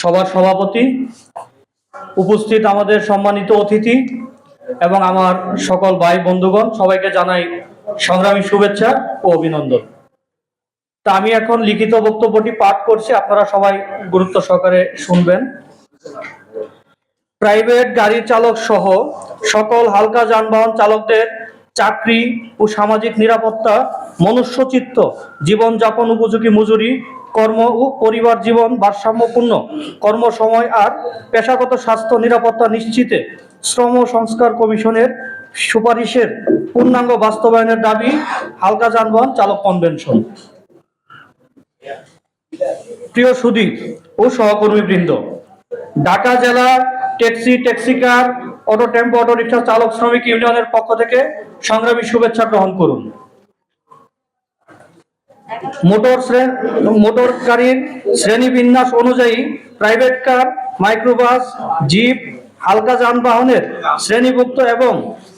সবার সভাপতি, উপস্থিত আমাদের সম্মানিত অতিথি এবং আমার সকল ভাই বন্ধুগণ, সবাইকে জানাই সংগ্রামী শুভেচ্ছা ও অভিনন্দন। তা আমি এখন লিখিত বক্তব্যটি পাঠ করছি, আপনারা সবাই গুরুত্ব সহকারে শুনবেন। প্রাইভেট গাড়ি চালক সহ সকল হালকা যানবাহন চালকদের চাকরি ও সামাজিক নিরাপত্তা, মনুষ্যচিত্ত, জীবনযাপন উপযোগী মজুরি কর্ম ও পরিবার জীবন ভারসাম্যপূর্ণ। কর্মসময় আর পেশাগত স্বাস্থ্য নিরাপত্তা নিশ্চিতে। শ্রম সংস্কার কমিশনের সুপারিশের পূর্ণাঙ্গ বাস্তবায়নের দাবি হালকা যানবাহন চালক কনভেনশন। প্রিয় সুদী ও সহকর্মীবৃন্দ, ঢাকা জেলা taxi taxi car, auto, tempo, auto rickshaw চালক শ্রমিক ইউনিয়নের পক্ষ থেকে সংগ্রামী শুভেচ্ছা গ্রহণ করুন। মোটর মোটর গাড়ির শ্রেণি বিন্যাস অনুযায়ী প্রাইভেট কার মাইক্রোবাস জিপ হালকা যানবাহনের শ্রেণীভুক্ত এবং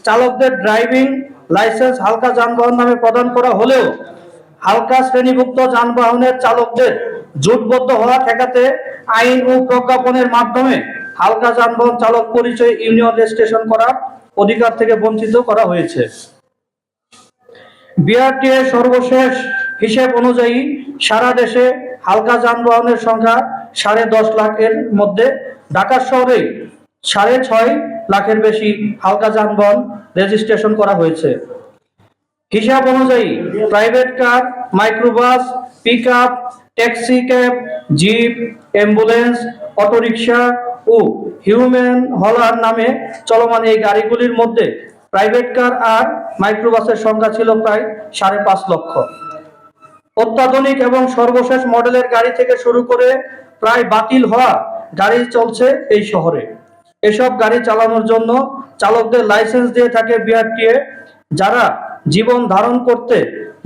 চালকদের ড্রাইভিং লাইসেন্স হালকা যানবাহন নামে প্রদান করা হলেও হালকা শ্রেণীভুক্ত যানবাহনের চালকদের জোটবদ্ধ হওয়া ঠেকাতে আইন ও প্রজ্ঞাপনের মাধ্যমে হালকা যানবাহন চালক পরিচয় ইউনিয়ন রেজিস্ট্রেশন করার অধিকার থেকে বঞ্চিত করা হয়েছে। বিআরটিএ সর্বশেষ হিসেব অনুযায়ী সারা দেশে হালকা যানবাহনের সংখ্যা সাড়ে দশ লাখের মধ্যে। ঢাকা শহরে সাড়ে ছয় লাখের বেশি হালকা যানবাহন রেজিস্ট্রেশন করা হয়েছে। হিসাব অনুযায়ী private car, microbus pick up taxi cab, jeep, ambulance, auto rickshaw ও হিউম্যান হলার নামে চলমান এই গাড়িগুলির মধ্যে প্রাইভেট কার আর মাইক্রোবাসের সংখ্যা ছিল প্রায় সাড়ে পাঁচ লক্ষ। অত্যাধুনিক এবং সর্বশেষ মডেলের গাড়ি থেকে শুরু করে প্রায় বাতিল হওয়া গাড়ি চলছে এই শহরে। এসব গাড়ি চালানোর জন্য চালকদের লাইসেন্স দিয়ে থাকে বিআরটিএ, যারা জীবন ধারণ করতে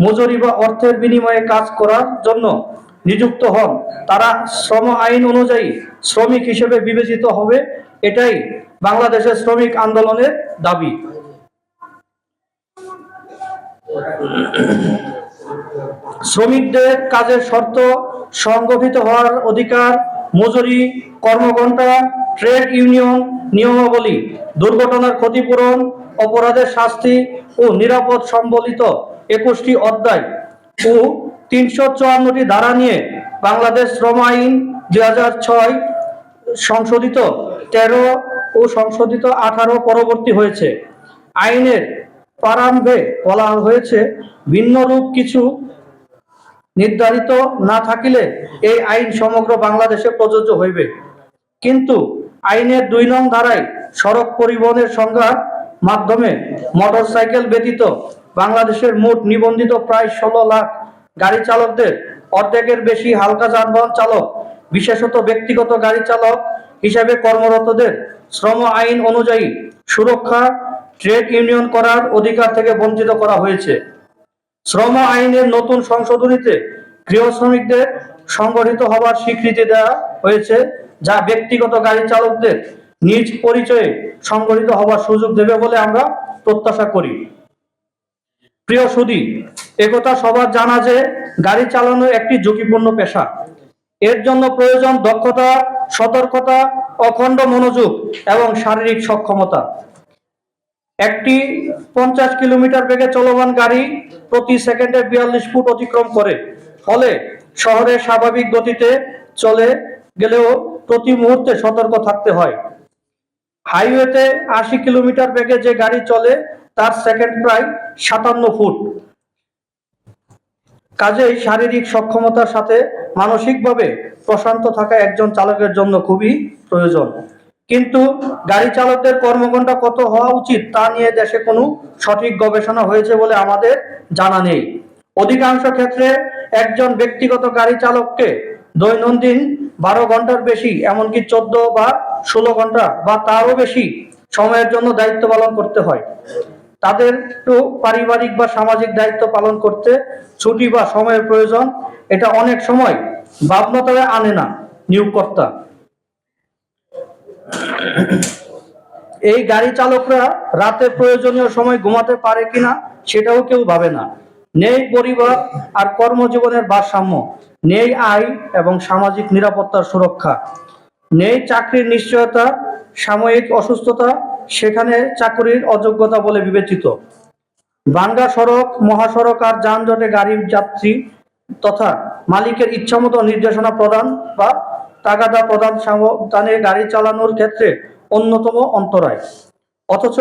মজুরি বা অর্থের বিনিময়ে কাজ করার জন্য নিযুক্ত হন। তারা শ্রম আইন অনুযায়ী শ্রমিক হিসেবে বিবেচিত হবে, এটাই বাংলাদেশের শ্রমিক আন্দোলনের দাবি। শ্রমিকদের কাজের শর্ত সংগঠিত হওয়ার অধিকার, মজুরি, কর্মঘণ্টা, ট্রেড ইউনিয়ন, নিয়মাবলী, দুর্ঘটনার ক্ষতিপূরণ, অপরাধের শাস্তি ও নিরাপদ সম্বলিত একুশটি অধ্যায় ও তিনশো চুয়ান্নটি ধারা নিয়ে বাংলাদেশ শ্রম আইন দুই হাজার ছয় সংশোধিত তেরো ও সংশোধিত আঠারো পরবর্তী হয়েছে। আইনের প্রারম্ভে বলা হয়েছে, ভিন্নরূপ কিছু নির্ধারিত না থাকিলে এই আইন সমগ্র বাংলাদেশে প্রযোজ্য হইবে। কিন্তু আইনের দুই নং ধারায় সড়ক পরিবহনের সংজ্ঞার মাধ্যমে মোটরসাইকেল ব্যতীত বাংলাদেশের মোট নিবন্ধিত প্রায় ষোলো লাখ গাড়ি চালকদের অর্ধেকের বেশি হালকা যানবাহন চালক, বিশেষত ব্যক্তিগত গাড়ি চালক হিসাবে কর্মরতদের শ্রম আইন অনুযায়ী সুরক্ষা, ট্রেড ইউনিয়ন করার অধিকার থেকে বঞ্চিত করা হয়েছে। শ্রম আইনের নতুন সংশোধনীতে গৃহ শ্রমিকদের সংগঠিত হবার স্বীকৃতি দেওয়া হয়েছে, যা ব্যক্তিগত গাড়ি চালকদের নিজ পরিচয়ে সংগঠিত হবার সুযোগ দেবে বলে আমরা প্রত্যাশা করি। প্রিয় সুদী, একথা সবার জানা যে গাড়ি চালানো একটি ঝুঁকিপূর্ণ পেশা। এর জন্য প্রয়োজন দক্ষতা, সতর্কতা, অখণ্ড মনোযোগ এবং শারীরিক সক্ষমতা। একটি পঞ্চাশ কিলোমিটার বেগে চলমান গাড়ি প্রতি সেকেন্ডে বিয়াল্লিশ ফুট অতিক্রম করে। ফলে শহরে স্বাভাবিক গতিতে চলে গেলেও প্রতি মুহূর্তে সতর্ক থাকতে হয়। হাইওয়েতে আশি কিলোমিটার বেগে যে গাড়ি চলে, তার সেকেন্ড প্রায় সাতান্ন ফুট। কাজেই শারীরিক সক্ষমতার সাথে মানসিকভাবে প্রশান্ত থাকা একজন চালকের জন্য খুবই প্রয়োজন। কিন্তু গাড়ি চালকদের কর্মঘণ্টা কত হওয়া উচিত তা নিয়ে দেশে কোনো সঠিক গবেষণা হয়েছে বলে আমাদের জানা নেই। অধিকাংশ ক্ষেত্রে একজন ব্যক্তিগত গাড়ি চালককে দৈনন্দিন বারো ঘণ্টার বেশি, এমনকি চোদ্দ বা ষোলো ঘণ্টা বা তারও বেশি সময়ের জন্য দায়িত্ব পালন করতে হয়। তাদের তো পারিবারিক বা সামাজিক দায়িত্ব পালন করতে ছুটি বা সময়ের প্রয়োজন, এটা অনেক সময় ভাবনাতলে আনে না নিয়োগকর্তা। এই গাড়ি চালকরা রাতে প্রয়োজনীয় সময় ঘুমাতে পারে কিনা সেটাও কেউ ভাবে না। নেই পরিবার আর কর্মজীবনের ভারসাম্য, নেই আয় এবং সামাজিক নিরাপত্তার সুরক্ষা, নেই চাকরির নিশ্চয়তা, সাময়িক অসুস্থতা, সেখানে চাকরির অযোগ্যতা বলে বিবেচিত। বাঙ্গা সড়ক, মহাসড়ক আর যানজটে গাড়ির যাত্রী তথা মালিকের ইচ্ছামতো নির্দেশনা প্রদান বা তাগাদা প্রদান সাবধানে গাড়ি চালানোর ক্ষেত্রে অন্যতম অন্তরায়। অথচ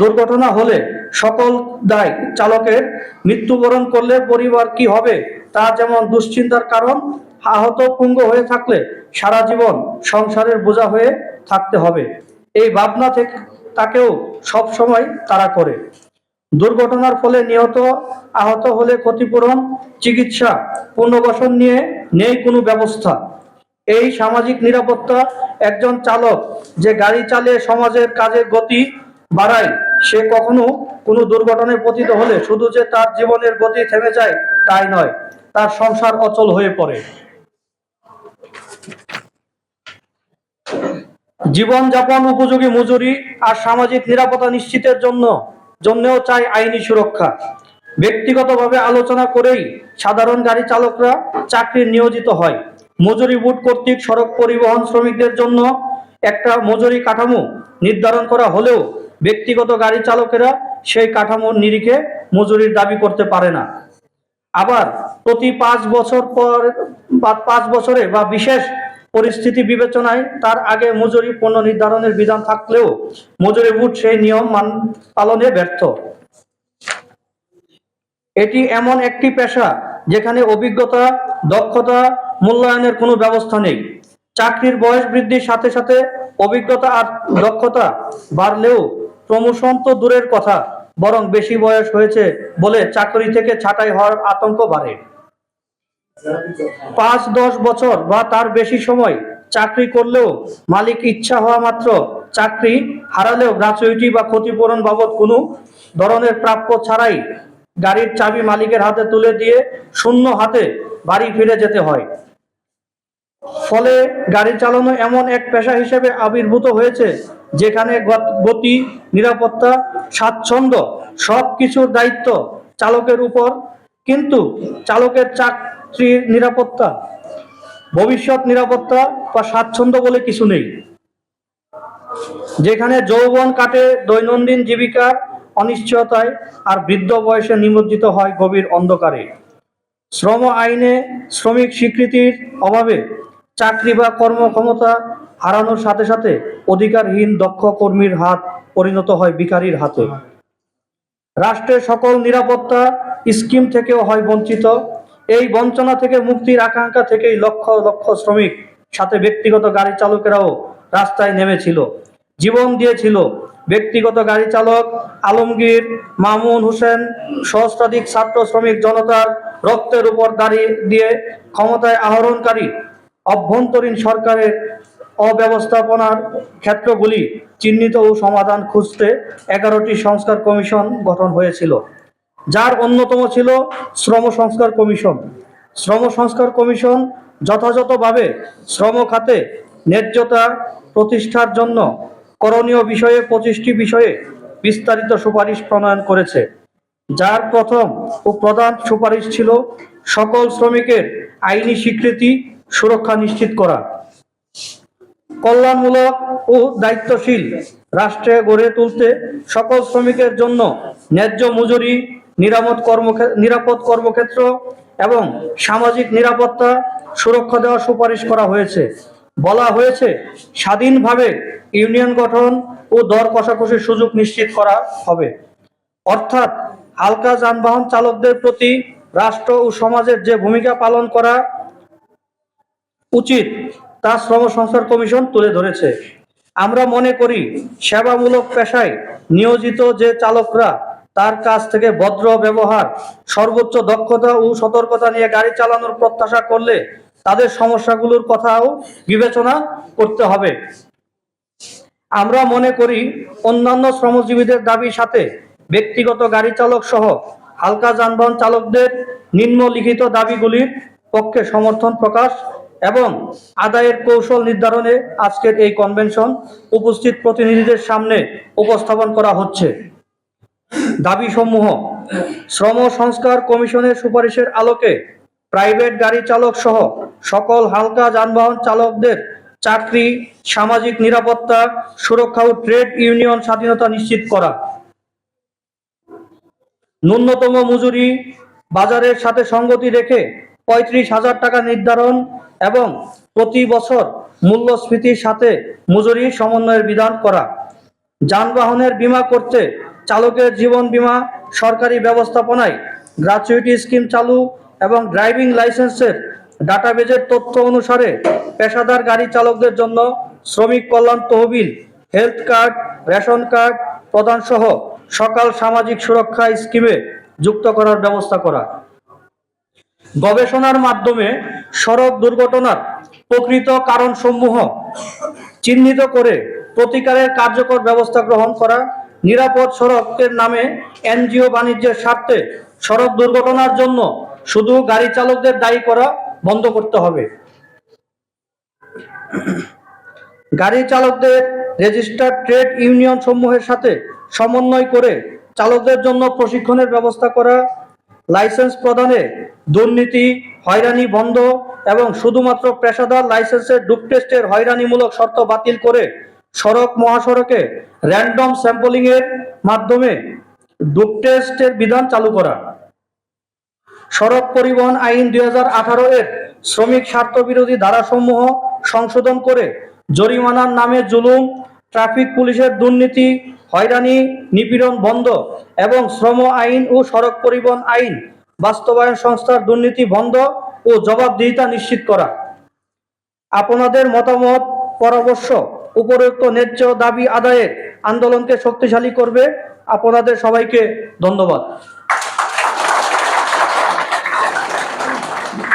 দুর্ঘটনা হলে সকল দায় চালকের মৃত্যুবরণ করলে পরিবার কি হবে তা যেমন দুশ্চিন্তার কারণ, আহত পুঙ্গ হয়ে থাকলে সারা জীবন সংসারের বোঝা হয়ে থাকতে হবে। এই ভাবনা থেকে, তাকেও সব সময় তারা করে। দুর্ঘটনার ফলে নিহত, আহত হলে ক্ষতিপূরণ, চিকিৎসা, পুনর্বাসন নিয়ে নেই কোনো ব্যবস্থা। এই সামাজিক নিরাপত্তা একজন চালক যে গাড়ি চালিয়ে সমাজের কাজের গতি বাড়ায়, সে কখনো কোনো দুর্ঘটনায় পতিত হলে শুধু যে তার জীবনের গতি থেমে যায় তাই নয়, তার সংসার অচল হয়ে পড়ে। জীবনযাপন উপযোগী মজুরি আর সামাজিক নিরাপত্তা নিশ্চিতের জন্য, জন্যও চাই আইনি সুরক্ষা। ব্যক্তিগতভাবে আলোচনা করেই সাধারণ গাড়ি চালকরা চাকরি নিয়োজিত হয়। মজুরি বোর্ড কর্তৃক সড়ক পরিবহন শ্রমিকদের জন্য একটা মজুরি কাঠামো নির্ধারণ করা হলেও ব্যক্তিগত গাড়ি চালকেরা সেই কাঠামোর নিরিখে মজুরির দাবি করতে পারে না। আবার প্রতি পাঁচ বছর পর বা পাঁচ বছরে বা বিশেষ পরিস্থিতি বিবেচনায় তার আগে মজুরি পণ্য নির্ধারণের বিধান থাকলেও মজুরি বোর্ড সেই নিয়ম মান পালনে ব্যর্থ। এটি এমন একটি পেশা যেখানে অভিজ্ঞতা, দক্ষতা মূল্যায়নের কোনো ব্যবস্থা নেই। চাকরির বয়স বৃদ্ধির সাথে সাথে অভিজ্ঞতা আর দক্ষতা বাড়লেও প্রমোশন তো দূরের কথা, বরং বেশি বয়স হয়েছে বলে চাকরি থেকে ছাঁটাই হওয়ার আতঙ্ক বাড়ে। পাঁচ, দশ বছর বা তার বেশি সময় চাকরি করলেও মালিক ইচ্ছা হওয়া মাত্র চাকরি হারালেও গ্রাচুইটি বা ক্ষতিপূরণ বাবদ কোনো ধরনের প্রাপ্য ছাড়াই গাড়ির চাবি মালিকের হাতে তুলে দিয়ে শূন্য হাতে বাড়ি ফিরে যেতে হয়। ফলে গাড়ি চালানো এমন এক পেশা হিসেবে আবির্ভূত হয়েছে, যেখানে গতি, নিরাপত্তা, স্বাচ্ছন্দ্য সব কিছুর দায়িত্ব চালকের উপর। কিন্তু চালকের চাকরির নিরাপত্তা, ভবিষ্যৎ নিরাপত্তা বা স্বাচ্ছন্দ্য বলে কিছু নেই। যেখানে যৌবন কাটে দৈনন্দিন জীবিকার অনিশ্চয়তায় আর বৃদ্ধ বয়সে নিমজ্জিত হয় গভীর অন্ধকারে। শ্রম আইনে শ্রমিক স্বীকৃতির অভাবে চাকরি বা কর্মক্ষমতা হারানোর সাথে সাথে অধিকারহীন দক্ষ কর্মীর হাত পরিণত হয় ভিখারির হাতে। রাষ্ট্রের সকল নিরাপত্তা স্কিম থেকেও হয় বঞ্চিত। এই বঞ্চনা থেকে মুক্তির আকাঙ্ক্ষা থেকেই লক্ষ লক্ষ শ্রমিক সাথে ব্যক্তিগত গাড়ি চালকেরাও রাস্তায় নেমেছিল। জীবন দিয়েছিল। ব্যক্তিগত গাড়ি চালক, আলমগীর, মামুন হোসেন, সহস্রাধিক ছাত্র শ্রমিক জনতার রক্তের উপর দাঁড়িয়ে দিয়ে ক্ষমতায় আহরণকারী অভ্যন্তরীণ সরকারের অব্যবস্থাপনার ক্ষেত্রগুলি চিহ্নিত ও সমাধান খুঁজতে এগারোটি সংস্কার কমিশন গঠন হয়েছিল। যার অন্যতম ছিল শ্রম সংস্কার কমিশন। শ্রম সংস্কার কমিশন যথাযথভাবে শ্রম খাতে ন্যায্যতা প্রতিষ্ঠার জন্য করণীয় বিষয়ে পঁচিশটি বিষয়ে বিস্তারিত সুপারিশ প্রণয়ন করেছে। যার প্রথম ও প্রধান সুপারিশ ছিল সকল শ্রমিকের আইনি স্বীকৃতি সুরক্ষা নিশ্চিত করা। কল্যাণমূলক ও দায়িত্বশীল রাষ্ট্রে গড়ে তুলতে সকল শ্রমিকের জন্য ন্যায্য মজুরি, নিরাপদ কর্ম নিরাপদ কর্মক্ষেত্র এবং সামাজিক নিরাপত্তা সুরক্ষা দেওয়ার সুপারিশ করা হয়েছে। বলা হয়েছে, স্বাধীনভাবে ইউনিয়ন গঠন ও দর কষাকষির সুযোগ নিশ্চিত করা হবে। অর্থাৎ হালকা যানবাহন চালকদের প্রতি রাষ্ট্র ও সমাজের যে ভূমিকা পালন করা উচিত তা শ্রম সংস্কার কমিশন তুলে ধরেছে। আমরা মনে করি সেবামূলক পেশায় নিয়োজিত যে চালকরা, তার কাছ থেকে ভদ্র ব্যবহার, সর্বোচ্চ দক্ষতা ও সতর্কতা নিয়ে গাড়ি চালানোর প্রত্যাশা করলে তাদের সমস্যাগুলোর কথাও বিবেচনা করতে হবে। আমরা মনে করি অন্যান্য শ্রমজীবীদের দাবির সাথে ব্যক্তিগত গাড়ি চালক সহ হালকা যানবাহন চালকদের নিম্নলিখিত দাবিগুলির পক্ষে সমর্থন প্রকাশ এবং আদায়ের কৌশল নির্ধারণে আজকের এই কনভেনশন উপস্থিত প্রতিনিধিদের সামনে উপস্থাপন করা হচ্ছে। দাবিসমূহ, শ্রম সংস্কার কমিশনের সুপারিশের আলোকে প্রাইভেট গাড়ি চালক সহ সকল হালকা যানবাহন চালকদের চাকরি, সামাজিক নিরাপত্তা, সুরক্ষা ও ট্রেড ইউনিয়ন স্বাধীনতা নিশ্চিত করা। ন্যূনতম মজুরি বাজারের সাথে সঙ্গতি রেখে পঁয়ত্রিশ হাজার টাকা নির্ধারণ এবং প্রতি বছর মূল্যস্ফীতির সাথে মজুরি সমন্বয়ের বিধান করা, যানবাহনের বীমা করতে চালকের জীবন বীমা, সরকারি ব্যবস্থাপনায় গ্র্যাচুইটি স্কিম চালু এবং ড্রাইভিং লাইসেন্সের ডাটাবেজের তথ্য অনুসারে পেশাদার গাড়ি চালকদের জন্য শ্রমিক কল্যাণ তহবিল, হেলথ কার্ড, রেশন কার্ড প্রদান সহ সকাল সামাজিক সুরক্ষা স্কিমে যুক্ত করার ব্যবস্থা করা। গবেষণার মাধ্যমে সড়ক দুর্ঘটনার প্রকৃত কারণসমূহ চিহ্নিত করে প্রতিকারের কার্যকর ব্যবস্থা গ্রহণ করা, নিরাপদ সড়কের নামে এনজিও বাণিজ্যের স্বার্থে সড়ক দুর্ঘটনার জন্য শুধু গাড়ি চালকদের দায়ী করা বন্ধ করতে হবে। গাড়ি চালকদের রেজিস্টার্ড ট্রেড ইউনিয়ন সমূহের সাথে সমন্বয় করে চালকদের জন্য প্রশিক্ষণের ব্যবস্থা করা লাইসেন্স প্রদানে দুর্নীতি, হয়রানি বন্ধ এবং শুধুমাত্র পেশাদার লাইসেন্সের ডুপ টেস্টের হয়রানিমূলক শর্ত বাতিল করে সড়ক মহাসড়কে র্যান্ডম স্যাম্পলিং এর মাধ্যমে ডুপ টেস্টের বিধান চালু করা। সড়ক পরিবহন আইন দুই হাজার আঠারো এর শ্রমিক স্বার্থ বিরোধী ধারাসমূহ সংশোধন করে জরিমানার নামে জুলুম ট্রাফিক পুলিশের দুর্নীতি, হয়রানি, নিপীড়ন বন্ধ এবং শ্রম আইন ও সড়ক পরিবহন আইন বাস্তবায়ন সংস্থার দুর্নীতি বন্ধ ও জবাবদিহিতা নিশ্চিত করা। আপনাদের মতামত পরামর্শ, উপরোক্ত ন্যায্য দাবি আদায়ের আন্দোলনকে শক্তিশালী করবে। আপনাদের সবাইকে ধন্যবাদ।